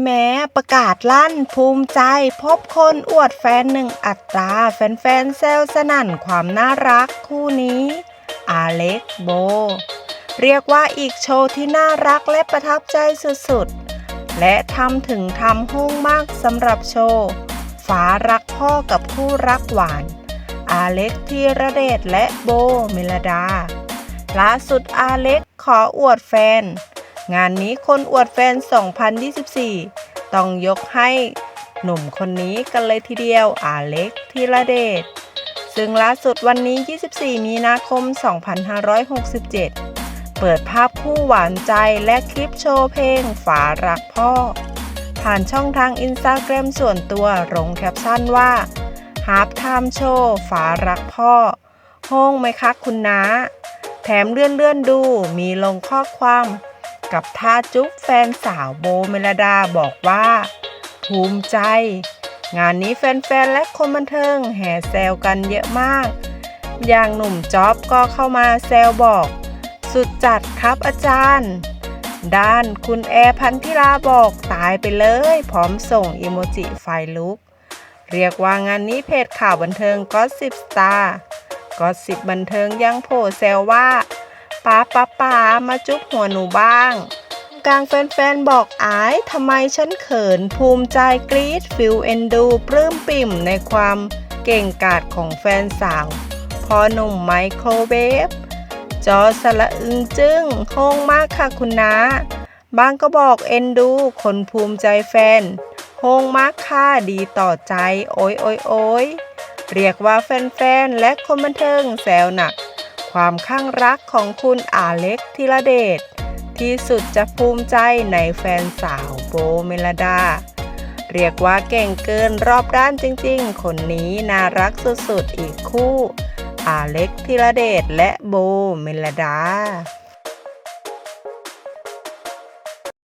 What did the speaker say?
แม้ประกาศลั่นภูมิใจ พบคนอวดแฟนหนึ่งอัตราแฟนๆแซวสนั่นความน่ารักคู่นี้ อาเล็กโบ เรียกว่าอีกโชว์ที่น่ารักและประทับใจสุดๆ และทำถึงทำหุ้งมากสำหรับโชว์ฝารักพ่อกับคู่รักหวาน อาเล็กธีระเดชและโบเมลดาล่าสุดอาเล็กขออวดแฟน งานนี้คนอวดแฟน 2024 ต้องยกให้หนุ่มคนนี้กันเลยทีเดียวอาเล็กธีระเดช ซึ่งล่าสุดวันนี้ 24 มีนาคม 2567 เปิดภาพคู่หวานใจและคลิปโชว์เพลงฝารักพ่อ ผ่านช่องทางอินสตาแกรมส่วนตัวลงแคปชั่นว่าฮาร์ปไทม์โชว์ฝารักพ่อห้องไหมคะคุณน้า แถมเลื่อนเลื่อนดูมีลงข้อความ กับท่าจุ๊บแฟนสาวโบเมลดาบอกว่า ภูมิใจ งานนี้แฟนๆ และคนบันเทิงแห่แซวกันเยอะมาก อย่างหนุ่มจ๊อบก็เข้ามาแซวบอก สุดจัดครับอาจารย์ ด้านคุณแอร์พันธิราบอกตายไปเลย พร้อมส่งอิโมจิไฟลุก เรียกว่างานนี้เพจข่าวบันเทิงก็สิบสตาร์ก็สิบบันเทิงยังโผล่แซวว่า ป้าป้าป้ามาจุ๊บหัวหนูบ้าง กลางแฟนๆบอกอายทำไมฉันเขินภูมิใจกรี๊ดฟิลเอนดูปลื้มปิ่มในความเก่งกาจของแฟนสาว พอหนุ่มไมโครเวฟจอสละอึงจึ้งโค้งมากค่ะคุณน้าบางก็บอกเอ็นดู คนภูมิใจแฟนโฮงมากค่ะดีต่อใจ โอ้ยโอ้ยโอ้ยเรียกว่าแฟนๆ และคนบันเทิงแซวหนัก ความข้างรักของคุณอาเล็กธีระเดชที่สุดจะภูมิใจในแฟนสาวโบเมลดา เรียกว่าเก่งเกินรอบด้านจริงๆ คนนี้น่ารักสุดๆ อีกคู่ อาเล็กธีระเดชและโบเมลดา